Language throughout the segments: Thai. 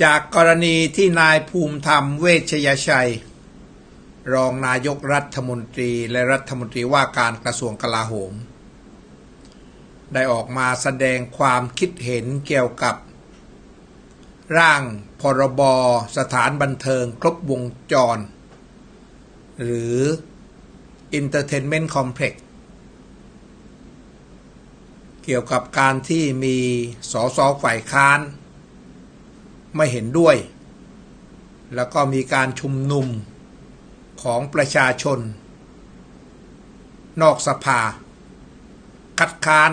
จากกรณีที่นายภูมิธรรมเวชยชัย รองนายกรัฐมนตรีและรัฐมนตรีว่าการกระทรวงกลาโหม ได้ออกมาแสดงความคิดเห็นเกี่ยวกับ ร่างพรบสถานบันเทิงครบวงจร หรือ Entertainment Complex เกี่ยวกับการที่มีสสฝ่ายค้าน ไม่เห็นด้วย แล้วก็มีการชุมนุมของประชาชน นอกสภา คัดค้าน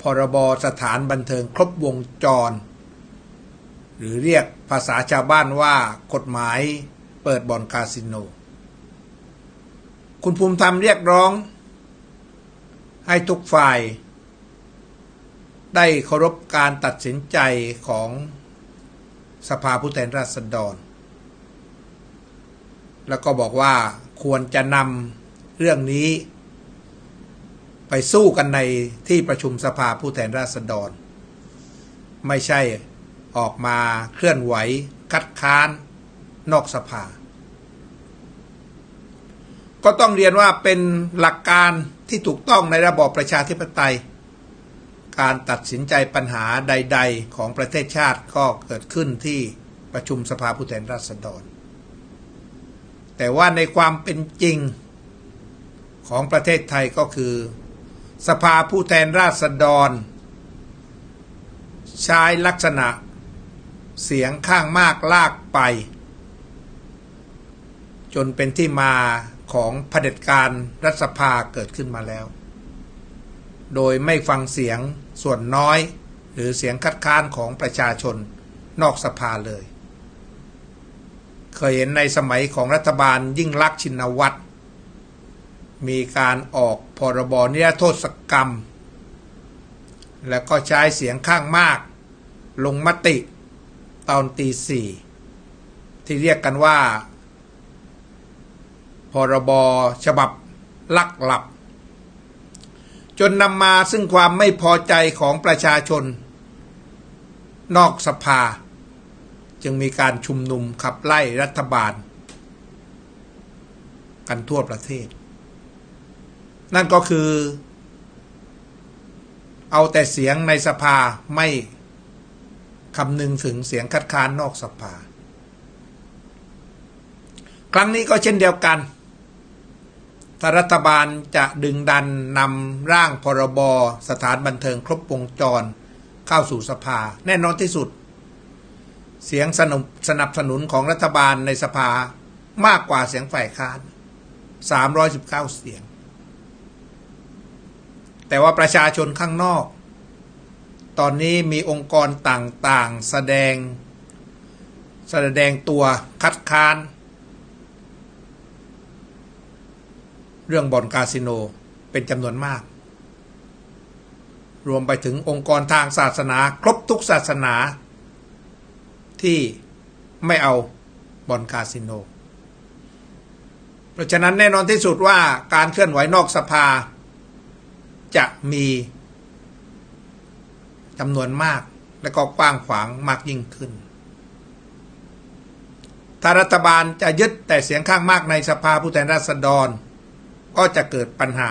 พรบสถานบันเทิงครบวงจร หรือเรียกภาษาชาวบ้านว่ากฎหมายเปิดบ่อนคาสิโน คุณภูมิธรรมเรียกร้อง ให้ทุกฝ่าย ได้เคารพการตัดสินใจของ สภาผู้แทนราษฎร แล้วก็บอกว่าควรจะนำเรื่องนี้ ไปสู้กันในที่ประชุมสภาผู้แทนราษฎร ไม่ใช่ออกมาเคลื่อนไหว คัดค้าน นอกสภา ก็ต้องเรียนว่าเป็นหลักการที่ถูกต้องในระบอบประชาธิปไตย การตัดสินใจปัญหาใด ๆ ของประเทศชาติก็เกิดขึ้นที่ประชุมสภาผู้แทนราษฎร แต่ว่าในความเป็นจริงของประเทศไทยก็คือ สภาผู้แทนราษฎร ใช้ลักษณะเสียงข้างมากลากไป จนเป็นที่มาของเผด็จการรัฐสภาเกิดขึ้นมาแล้ว โดยไม่ฟังเสียงส่วนน้อย หรือเสียงคัดค้านของประชาชนนอกสภาเลย เคยเห็นในสมัยของรัฐบาลยิ่งลักษณ์ชินวัตร มีการออกพรบนิรโทษกรรม แล้วก็ใช้เสียงข้างมาก ลงมติตอนตีสี่ที่เรียกกันว่า พรบฉบับลักหลับ จนนำมาซึ่งความไม่พอใจของประชาชน นอกสภา จึงมีการชุมนุมขับไล่รัฐบาล กันทั่วประเทศ นั่นก็คือ เอาแต่เสียงในสภาไม่คำนึงถึงเสียงคัดค้านนอกสภา ครั้งนี้ก็เช่นเดียวกัน ถ้ารัฐบาลจะดึงดันนำร่างพรบสถานบันเทิงครบวงจร เข้าสู่สภา แน่นอนที่สุด เสียงสนับสนับสนุนของรัฐบาลในสภามากกว่าเสียงฝ่ายค้าน 319 เสียง แต่ว่าประชาชนข้างนอก ตอนนี้มีองค์กรต่างๆ แสดง แสดงตัวคัดค้าน เรื่องบ่อนคาสิโนเป็นจำนวนมาก รวมไปถึงองค์กรทางศาสนา ครบทุกศาสนา ที่ไม่เอาบ่อนคาสิโน เพราะฉะนั้นแน่นอนที่สุดว่าการเคลื่อนไหวนอกสภา จะมีจำนวนมากและก็กว้างขวางมากยิ่งขึ้น ถ้ารัฐบาลจะยึดแต่เสียงข้างมากในสภาผู้แทนราษฎร ก็จะเกิดปัญหา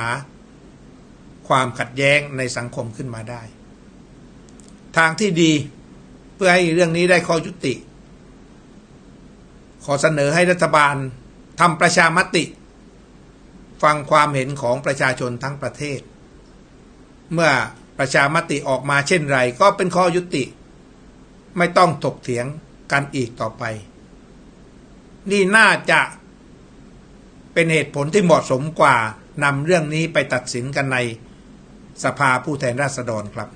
ความขัดแย้งในสังคมขึ้นมาได้ ทางที่ดีเพื่อให้เรื่องนี้ได้ข้อยุติ ขอเสนอให้รัฐบาลทำประชามติ ฟังความเห็นของประชาชนทั้งประเทศ เมื่อประชามติออกมาเช่นไรก็เป็นข้อยุติ ไม่ต้องถกเถียงกันอีกต่อไป นี่น่าจะ เป็นเหตุผลที่เหมาะสมกว่านำเรื่องนี้ไปตัดสินกันในสภาผู้แทนราษฎรครับ